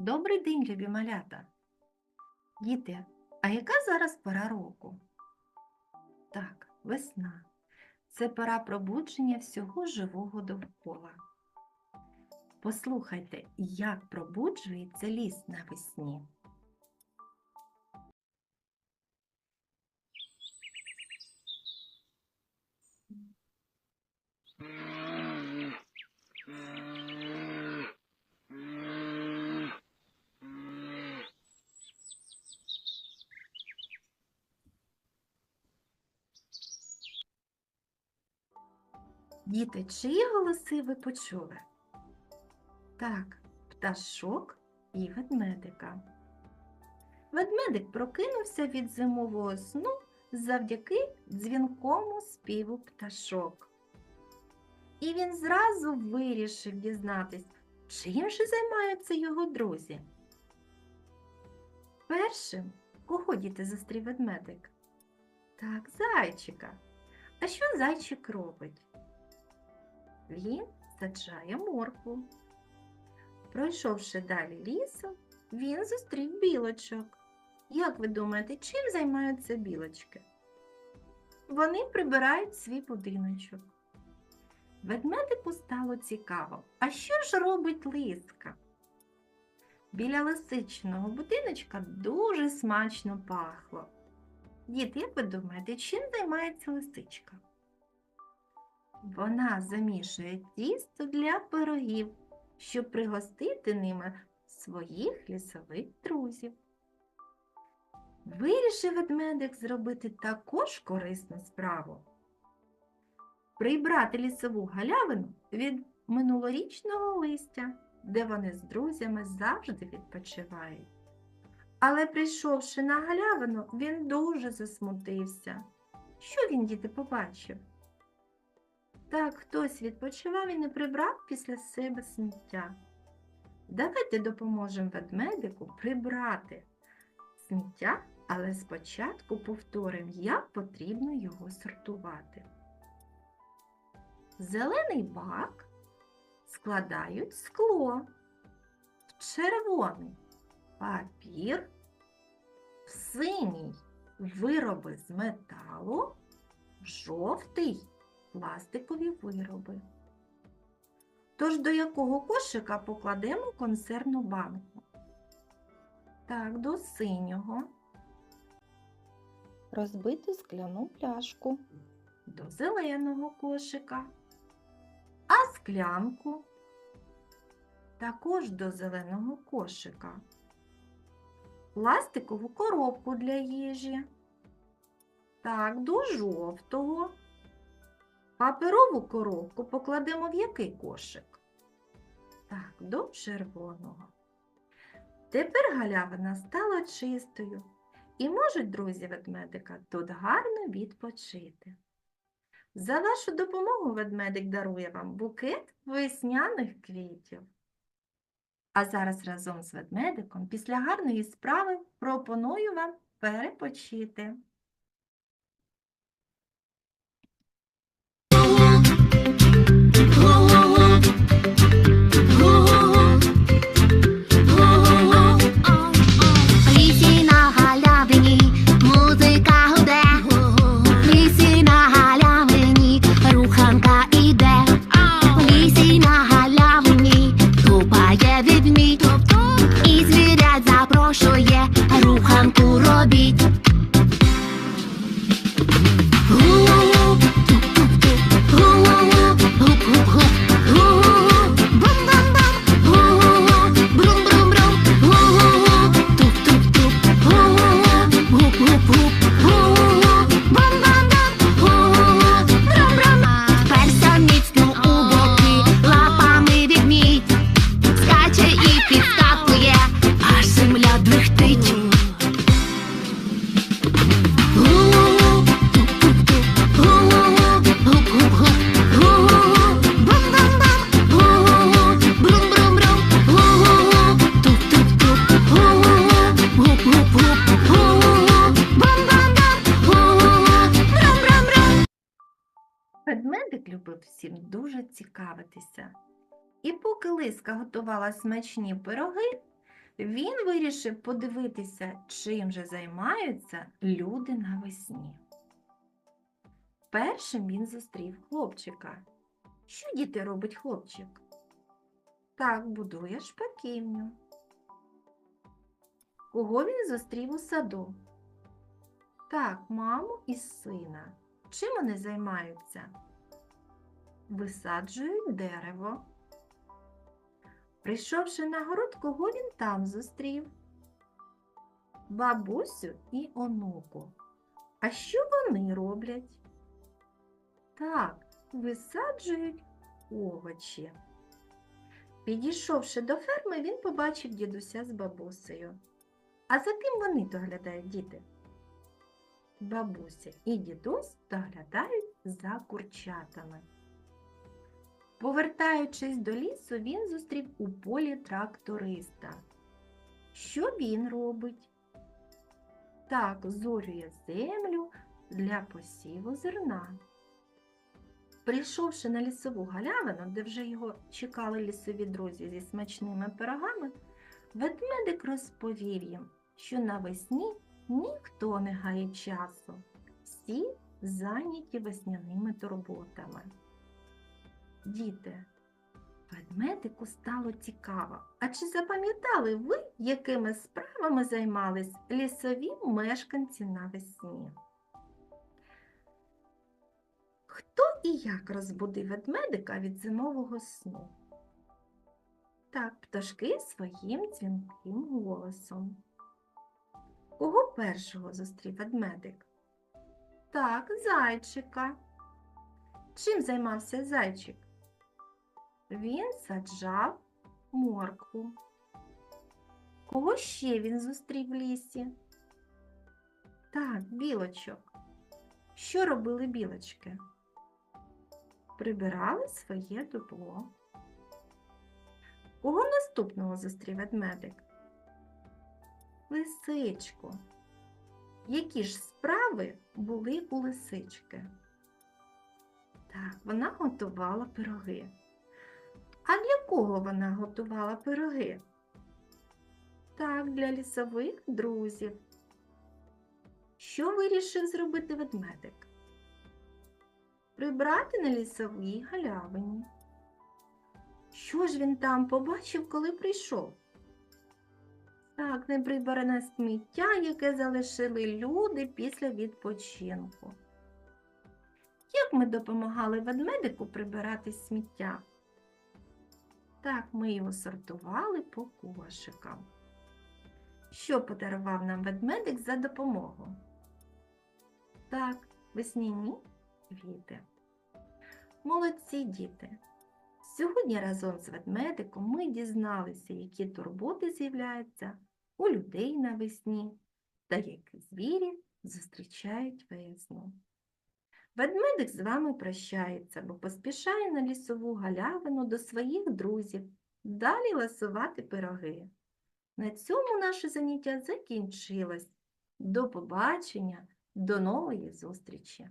Добрий день, любі малята. Діти, а яка зараз пора року? Так, весна. Це пора пробудження всього живого довкола. Послухайте, як пробуджується ліс навесні. Діти, чиї голоси ви почули? Так, пташок і ведмедика. Ведмедик прокинувся від зимового сну завдяки дзвінкому співу пташок. І він зразу вирішив дізнатись, чим же займаються його друзі. Першим, кого діти зустрів ведмедик? Так, зайчика. А що зайчик робить? Він саджає моркву. Пройшовши далі лісом, він зустрів білочок. Як ви думаєте, чим займаються білочки? Вони прибирають свій будиночок. Ведмедику стало цікаво, а що ж робить лиска? Біля лисичного будиночка дуже смачно пахло. Діти, як ви думаєте, чим займається лисичка? Вона замішує тісто для пирогів, щоб пригостити ними своїх лісових друзів. Вирішив ведмедик зробити також корисну справу. Прибрати лісову галявину від минулорічного листя, де вони з друзями завжди відпочивають. Але прийшовши на галявину, він дуже засмутився. Що він діти побачив? Так, хтось відпочивав і не прибрав після себе сміття. Давайте допоможемо ведмедику прибрати сміття, але спочатку повторимо, як потрібно його сортувати. Зелений бак складають скло, в червоний папір, в синій вироби з металу, в жовтий пластикові вироби. Тож до якого кошика покладемо консервну банку? Так, до синього, розбиту скляну пляшку, до зеленого кошика, а склянку також до зеленого кошика, пластикову коробку для їжі, так, до жовтого. Паперову коробку покладемо в який кошик? Так, до червоного. Тепер галявина стала чистою і можуть друзі ведмедика тут гарно відпочити. За вашу допомогу ведмедик дарує вам букет весняних квітів. А зараз разом з ведмедиком після гарної справи пропоную вам перепочити. руханку Ведмедик любив всім дуже цікавитися. І поки лиска готувала смачні пироги, Він вирішив подивитися, чим же займаються люди навесні. Першим він зустрів хлопчика. Що діти робить хлопчик? Так, будує шпаківню. Кого він зустрів у саду? Так, маму і сина. Чим вони займаються? Висаджують дерево. Прийшовши на город, кого він там зустрів? Бабусю і онуку. А що вони роблять? Так, висаджують овочі. Підійшовши до ферми, він побачив дідуся з бабусею. А за ким вони доглядають діти? Бабуся і дідусь доглядають за курчатами. Повертаючись до лісу, він зустрів у полі тракториста. Що він робить? Так, зорює землю для посіву зерна. Прийшовши на лісову галявину, де вже його чекали лісові друзі зі смачними пирогами, ведмедик розповів їм, що навесні ніхто не гає часу, всі зайняті весняними турботами. Діти, ведмедику стало цікаво. А чи запам'ятали ви, якими справами займались лісові мешканці навесні? Хто і як розбудив ведмедика від зимового сну? Так, пташки своїм дзвінким голосом. Кого першого зустрів ведмедик? Так, зайчика. Чим займався зайчик? Він саджав моркву. Кого ще він зустрів в лісі? Так, білочок. Що робили білочки? Прибирали своє дупло. Кого наступного зустрів ведмедик? Лисичку. Які ж справи були у лисички? Так, вона готувала пироги. А для кого вона готувала пироги? Так, для лісових друзів. Що вирішив зробити ведмедик? Прибрати на лісовій галявині. Що ж він там побачив, коли прийшов? Так, неприбране сміття, яке залишили люди після відпочинку. Як ми допомагали ведмедику прибирати сміття? Так, ми його сортували по кошикам. Що подарував нам ведмедик за допомогу? Так, весняні квіти. Молодці діти! Сьогодні разом з ведмедиком ми дізналися, які турботи з'являються у людей навесні та які звірі зустрічають весну. Ведмедик з вами прощається, бо поспішає на лісову галявину до своїх друзів, далі ласувати пироги. На цьому наше заняття закінчилось. До побачення, до нової зустрічі!